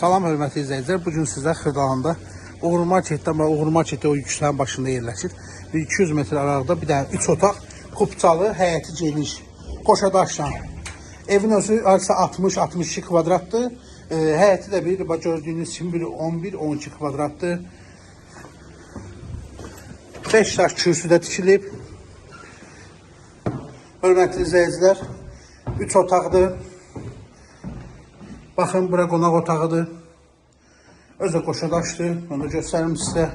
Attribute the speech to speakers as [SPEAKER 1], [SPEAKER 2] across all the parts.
[SPEAKER 1] Salam hörmətli izləyicilər. Bu gün sizə Xırdalanda Uğur Marketdə və Uğur Marketdə o yüksələrin başında yerləşir. Bir 200 metr aralıqda bir dənə 3 otaq, kupçalı, həyəti geniş, qoşadaşla. Evin özü arsa 60-62 kvadratdır. E, həyəti də bir gördüyünüz kimi biri 11-12 kvadratdır. 5 daş kürsüdə tikilib. Hörmətli izləyicilər, 3 otaqdır. Bakın bura konak otağıdır. Özde koşa. Onu göstereyim size.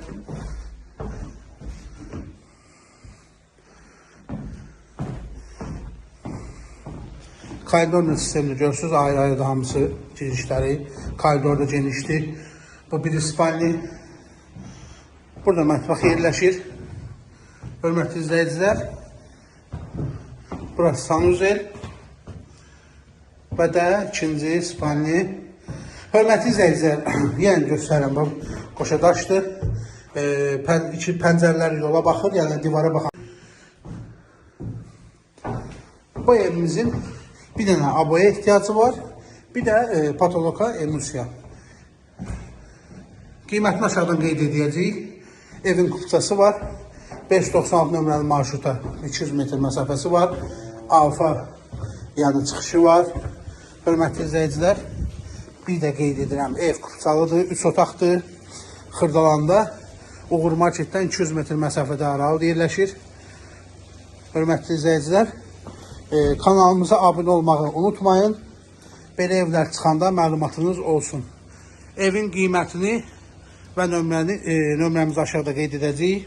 [SPEAKER 1] Kaydorna sistemini görürsünüz. Ayrı ayrı da hamısı girişleri. Kaydor da genişdir. Bu bir ispalli. Burada mətbəx yerləşir. Hörmətli izləyicilər. Burası sanuzel. Və də ikinci spalni. Hörmətli izləyicilər, yenə göstərirəm bu qoşadaşdır. E, pən, iki pəncərələr yola baxır, yəni divara baxır. Bu evimizin bir dənə aboya ehtiyacı var, bir də e, patoloka emulsiya. Qiymətini aşağıdan qeyd edəcəyik. Evin kupçası var. 596 nömrəli marşruta 200 metr məsafəsi var. Alfa yəni çıxışı var. Hörmətli izləyicilər, bir də qeyd edirəm, ev kupçalıdır, 3 otaqdır. Xırdalanda Uğur Marketdən 200 metr məsafədə aralı yerləşir. Hörmətli izləyicilər, e, kanalımıza abunə olmağı unutmayın. Belə evlər çıxanda məlumatınız olsun. Evin qiymətini və nömrəni, e, nömrəmizi aşağıda qeyd edəcəyik.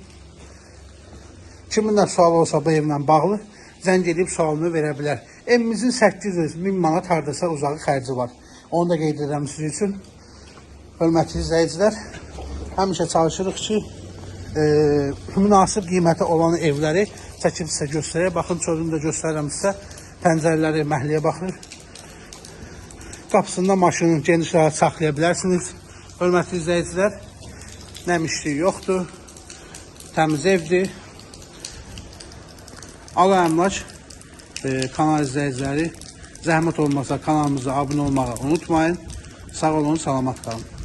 [SPEAKER 1] Kimin də sualı olsa bu evlə bağlı zəng edib sualını verə bilər. Evimizin 800 min manat hardasa uzağı xərci var. Onu da qeyd edirəm sizin üçün. Hörmətli izləyicilər, həmişə çalışırıq ki, e, münasib qiyməti olan evləri çəkib sizə göstərək. Baxın, çölünü də göstərirəm sizə. Pəncərələri məhliyə baxır. Qapısında maşını geniş rahat saxlaya bilərsiniz. Hörmətli izləyicilər, nəmişliyi yoxdur. Təmiz evdir. Allah əmlak e, kanal izləyiciləri zəhmət olmasa kanalımıza abunə olmağı unutmayın. Sağ olun, salamat qalın.